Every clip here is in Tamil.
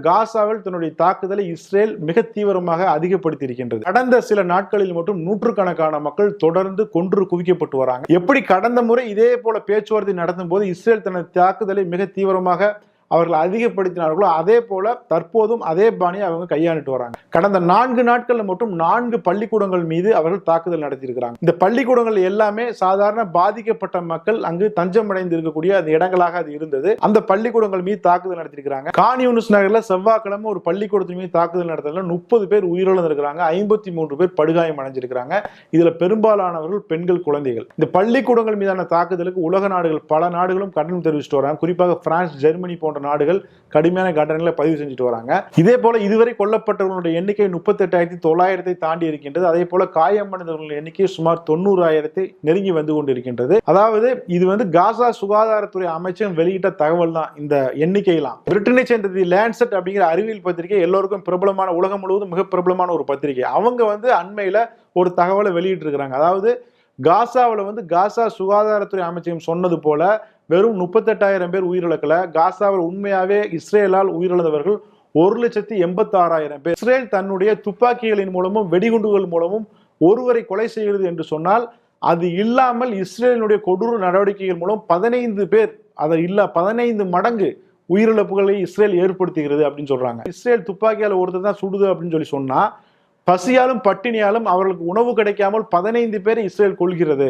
காசாவில் தன்னுடைய தாக்குதலை இஸ்ரேல் மிக தீவிரமாக அதிகப்படுத்தி இருக்கின்றது கடந்த சில நாட்களில் மட்டும் நூற்றுக்கணக்கான மக்கள் தொடர்ந்து கொன்று குவிக்கப்பட்டு வராங்க. எப்படி கடந்த முறை இதே போல பேச்சுவார்த்தை நடத்தும் போது இஸ்ரேல் தனது தாக்குதலை மிக தீவிரமாக அவர்கள் அதிகப்படுத்தினார்களோ அதே போல தற்போதும் அதே பாணியை அவங்க கையாண்டுட்டு வராங்க. கடந்த நான்கு நாட்களில் மட்டும் நான்கு பள்ளிக்கூடங்கள் மீது அவர்கள் தாக்குதல் நடத்தியிருக்கிறாங்க. இந்த பள்ளிக்கூடங்கள் எல்லாமே சாதாரண பாதிக்கப்பட்ட மக்கள் அங்கு தஞ்சம் அடைந்து இருக்கக்கூடிய அந்த இடங்களாக அது இருந்தது. அந்த பள்ளிக்கூடங்கள் மீது தாக்குதல் நடத்தியிருக்கிறாங்க. கான்யூனிஸ் நகர்ல செவ்வாய்க்கிழமை ஒரு பள்ளிக்கூடத்தின் மீது தாக்குதல் நடத்தல முப்பது பேர் உயிரிழந்திருக்கிறாங்க. ஐம்பத்தி மூன்று பேர் படுகாயம் அடைஞ்சிருக்கிறாங்க. இதுல பெரும்பாலானவர்கள் பெண்கள் குழந்தைகள். இந்த பள்ளிக்கூடங்கள் மீதான தாக்குதலுக்கு உலக நாடுகள் பல நாடுகளும் கண்டனம் தெரிவிச்சுட்டு வராங்க. குறிப்பாக பிரான்ஸ் ஜெர்மனி போன்ற நாடுகள் கடுமையான கண்டனங்களை பதிவு செஞ்சுட்டு வராங்க. இதே போல இதுவரை கொல்லப்பட்டவர்களுடைய எண்ணிக்கை முப்பத்தெட்டாயிரத்தி தொள்ளாயிரத்தை தாண்டி இருக்கின்றது. அதே போல காயமடைந்தவர்கள் எண்ணிக்கை சுமார் தொண்ணூறாயிரத்தை நெருங்கி வந்து கொண்டிருக்கின்றது. அதாவது இது வந்து காசா சுகாதாரத்துறை அமைச்சகம் வெளியிட்ட தகவல் தான் இந்த எண்ணிக்கையெல்லாம். பிரிட்டனை சேர்ந்த தி லேண்ட்செட் அப்படிங்கிற அறிவியல் பத்திரிகை எல்லோருக்கும் பிரபலமான உலகம் முழுவதும் மிக பிரபலமான ஒரு பத்திரிகை. அவங்க வந்து அண்மையில ஒரு தகவலை வெளியிட்டு இருக்கிறாங்க அதாவது காசாவில் வந்து காசா சுகாதாரத்துறை அமைச்சகம் சொன்னது போல வெறும் முப்பத்தெட்டாயிரம் பேர் உயிரிழக்கல. காசாவில் உண்மையாவே இஸ்ரேலால் உயிரிழந்தவர்கள் ஒரு லட்சத்தி எண்பத்தாறாயிரம் பேர். இஸ்ரேல் தன்னுடைய துப்பாக்கிகளின் மூலமும் வெடிகுண்டுகள் மூலமும் ஒருவரை கொலை செய்கிறது என்று சொன்னால் அது இல்லாமல் இஸ்ரேலினுடைய கொடூர நடவடிக்கைகள் மூலம் பதினைந்து பேர் அதை இல்ல பதினைந்து மடங்கு உயிரிழப்புகளை இஸ்ரேல் ஏற்படுத்துகிறது அப்படின்னு சொல்றாங்க. இஸ்ரேல் துப்பாக்கியால் ஒருத்தர் தான் சுடுது அப்படின்னு சொல்லி சொன்னா பசியாலும் பட்டினியாலும் அவர்களுக்கு உணவு கிடைக்காமல் பதினைந்து பேரை இஸ்ரேல் கொள்கிறது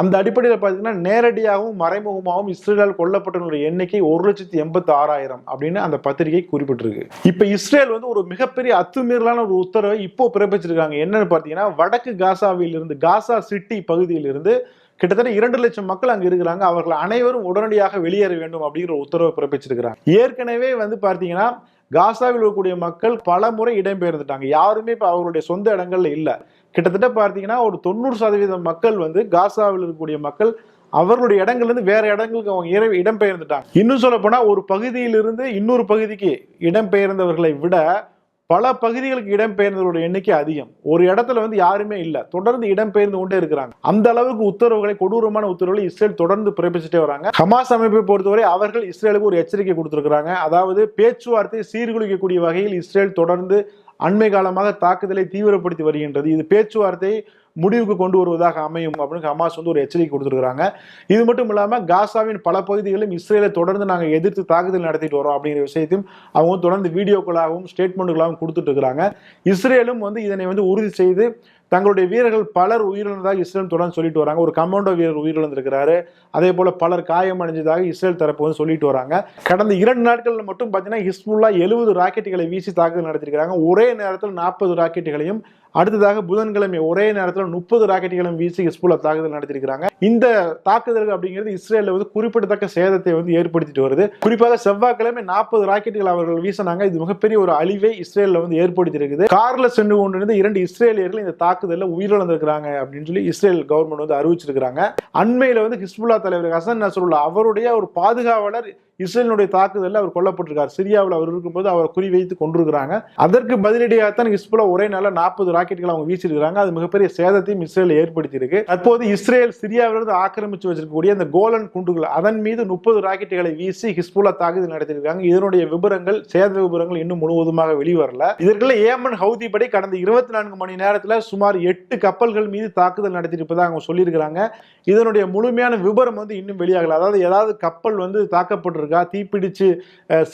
அந்த அடிப்படையில் பார்த்தீங்கன்னா நேரடியாகவும் மறைமுகமாகவும் இஸ்ரேலால் கொல்லப்பட்டவர்களுடைய எண்ணிக்கை ஒரு லட்சத்தி எண்பத்தி ஆறாயிரம் அப்படின்னு அந்த பத்திரிகை குறிப்பிட்டிருக்கு. இப்போ இஸ்ரேல் வந்து ஒரு மிகப்பெரிய அத்துமீறலான ஒரு உத்தரவை இப்போ பிறப்பிச்சிருக்காங்க. என்னன்னு பார்த்தீங்கன்னா வடக்கு காசாவில் இருந்து காசா சிட்டி பகுதியில் இருந்து கிட்டத்தட்ட இரண்டு லட்சம் மக்கள் அங்கே இருக்கிறாங்க. அவர்கள் அனைவரும் உடனடியாக வெளியேற வேண்டும் அப்படிங்கிற உத்தரவை பிறப்பிச்சிருக்கிறாங்க. ஏற்கனவே வந்து பார்த்தீங்கன்னா காசாவில் இருக்கக்கூடிய மக்கள் பல முறை இடம்பெயர்ந்துட்டாங்க. யாருமே இப்போ அவர்களுடைய சொந்த இடங்கள்ல இல்லை. கிட்டத்தட்ட பார்த்தீங்கன்னா ஒரு தொண்ணூறு சதவீதம் மக்கள் வந்து காசாவில் இருக்கக்கூடிய மக்கள் அவர்களுடைய இடங்கள்லேருந்து வேறு வேற இடங்களுக்கு அவங்க இட- இடம்பெயர்ந்துட்டாங்க. இன்னும் சொல்ல போனா ஒரு பகுதியிலிருந்து இன்னொரு பகுதிக்கு இடம்பெயர்ந்தவர்களை விட பல பகுதிகளுக்கு இடம்பெயர்ந்தவர்களுடைய எண்ணிக்கை அதிகம். ஒரு இடத்துல வந்து யாருமே இல்லை. தொடர்ந்து இடம்பெயர்ந்து கொண்டே இருக்கிறாங்க. அந்த அளவுக்கு உத்தரவுகளை கொடூரமான உத்தரவுகளை இஸ்ரேல் தொடர்ந்து பிறப்பிச்சுட்டே வராங்க. ஹமாஸ் அமைப்பை பொறுத்தவரை அவர்கள் இஸ்ரேலுக்கு ஒரு எச்சரிக்கை கொடுத்திருக்கிறாங்க. அதாவது பேச்சுவார்த்தை சீர்குலைக்கக்கூடிய வகையில் இஸ்ரேல் தொடர்ந்து அண்மை காலமாக தாக்குதலை தீவிரப்படுத்தி வருகின்றது. இது பேச்சுவார்த்தை முடிவுக்கு கொண்டு வருவதாக அமையும் அப்படின்னு ஹமாஸ் வந்து ஒரு எச்சரிக்கை கொடுத்துருக்காங்க இது மட்டும் இல்லாமல் காசாவின் பல பகுதிகளிலும் இஸ்ரேலை தொடர்ந்து நாங்கள் எதிர்த்து தாக்குதல் நடத்திட்டு வரோம் அப்படிங்கிற விஷயத்தையும் அவங்க தொடர்ந்து வீடியோக்களாகவும் ஸ்டேட்மெண்ட்டுகளாகவும் கொடுத்துட்டு இருக்கிறாங்க. இஸ்ரேலும் வந்து இதனை வந்து உறுதி செய்து தங்களுடைய வீரர்கள் பலர் உயிரிழந்ததாக இஸ்ரேல் தொடர்ந்து சொல்லிட்டு வராங்க. ஒரு கமாண்டோ வீரர் உயிரிழந்திருக்கிறாரு. அதே போல பலர் காயம் அடைஞ்சதாக இஸ்ரேல் தரப்பு வந்து சொல்லிட்டு வராங்க. கடந்த இரண்டு நாட்களில் மட்டும் பார்த்தீங்கன்னா ஹிஸ்புல்லா எழுபது ராக்கெட்டுகளை வீசி தாக்குதல் நடத்திருக்கிறாங்க ஒரே நேரத்தில் நாற்பது ராக்கெட்டுகளையும் அடுத்ததாக புதன்கிழமை ஒரே நேரத்தில் முப்பது ராக்கெட்டுகளும் வீசி ஹிஸ்புல்லா தாக்குதல் நடத்திருக்கிறாங்க இந்த தாக்குதல்கள் அப்படிங்கிறது இஸ்ரேலில் வந்து குறிப்பிடத்தக்க சேதத்தை வந்து ஏற்படுத்திட்டு வருது. குறிப்பாக செவ்வாய்க்கிழமை நாற்பது ராக்கெட்டுகள் அவர்கள் வீசினாங்க. இது மிகப்பெரிய ஒரு அழிவை இஸ்ரேலில் வந்து ஏற்படுத்தியிருக்குது. கார்ல சென்று கொண்டிருந்த இரண்டு இஸ்ரேலியர்கள் இந்த தாக்குதலில் உயிரிழந்திருக்கிறாங்க அப்படின்னு சொல்லி இஸ்ரேல் கவர்மெண்ட் வந்து அறிவிச்சிருக்கிறாங்க. அண்மையில் வந்து ஹிஸ்புல்லா தலைவர் ஹசன் நசருல்லா அவருடைய ஒரு பாதுகாவலர் இஸ்ரேலினுடைய தாக்குதலில் அவர் கொல்லப்பட்டிருக்கார். சிரியாவில் அவர் இருக்கும்போது அவரை குறிவைத்து கொண்டிருக்கிறாங்க. அதற்கு பதிலடியாகத்தான் ஹிஸ்புல்லா ஒரே நாளில் நாற்பது ராக்கெட்டுகளை அவங்க வீசியிருக்கிறாங்க. அது மிகப்பெரிய சேதத்தையும் இஸ்ரேல் ஏற்படுத்தியிருக்கு. தற்போது இஸ்ரேல் சிரியாவிலிருந்து ஆக்கிரமிச்சு வச்சிருக்கக்கூடிய அந்த கோலன் குண்டுகள் அதன் மீது முப்பது ராக்கெட்டுகளை வீசி ஹிஸ்புல்லா தாக்குதல் நடத்தியிருக்காங்க. இதனுடைய விவரங்கள் சேத விவரங்கள் இன்னும் முழுவதுமாக வெளிவரல. இதற்குள்ள ஏமன் ஹவுதி படி கடந்த இருபத்தி நான்கு மணி நேரத்தில் சுமார் எட்டு கப்பல்கள் மீது தாக்குதல் நடத்தியிருப்பதாக அவங்க சொல்லியிருக்கிறாங்க. இதனுடைய முழுமையான விவரம் வந்து இன்னும் வெளியாகல. அதாவது ஏதாவது கப்பல் வந்து தாக்கப்பட்டிருக்கா தீப்பிடிச்சு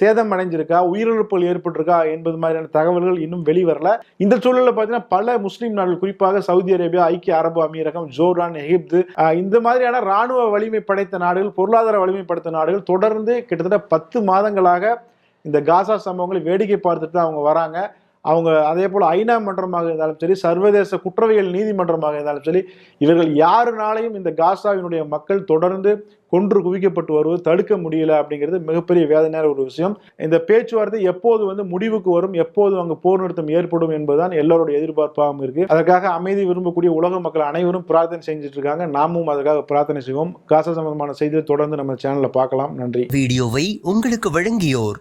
சேதம் அடைஞ்சிருக்கா உயிரிழப்புகள் ஏற்பட்டிருக்கா என்பது மாதிரியான தகவல்கள் இன்னும் வெளிவரல. இந்த சூழலில் பார்த்தீங்கன்னா பல முஸ்லீம் நாடுகள் குறிப்பாக சவுதி அரேபியா ஐக்கிய அரபு அமீரகம் ஜோர்டான் எகிப்து இந்த மாதிரியான ராணுவ வலிமை படைத்த நாடுகள் பொருளாதார வலிமை படைத்த நாடுகள் தொடர்ந்து கிட்டத்தட்ட பத்து மாதங்களாக இந்த காசா சம்பவங்களை வேடிக்கை பார்த்துட்டு தான் அவங்க வராங்க. அவங்க அதே போல் ஐநா மன்றமாக இருந்தாலும் சரி சர்வதேச குற்றவியல் நீதிமன்றமாக இருந்தாலும் சரி இவர்கள் யாருனாலையும் இந்த காசாவினுடைய மக்கள் தொடர்ந்து கொன்று குவிக்கப்பட்டு வருவது தடுக்க முடியல அப்படிங்கிறது மிகப்பெரிய வேதனையான ஒரு விஷயம். இந்த பேச்சுவார்த்தை எப்போது வந்து முடிவுக்கு வரும் எப்போது அங்கு போர் நிறுத்தம் ஏற்படும் என்பதுதான் எல்லோருடைய எதிர்பார்ப்பாகவும் இருக்கு. அதற்காக அமைதி விரும்பக்கூடிய உலக மக்கள் அனைவரும் பிரார்த்தனை செஞ்சுட்டு இருக்காங்க. நாமும் அதுக்காக பிரார்த்தனை செய்வோம். காசா சம்பந்தமான செய்தியை தொடர்ந்து நம்ம சேனல்ல பார்க்கலாம். நன்றி. வீடியோவை உங்களுக்கு வழங்கியோர்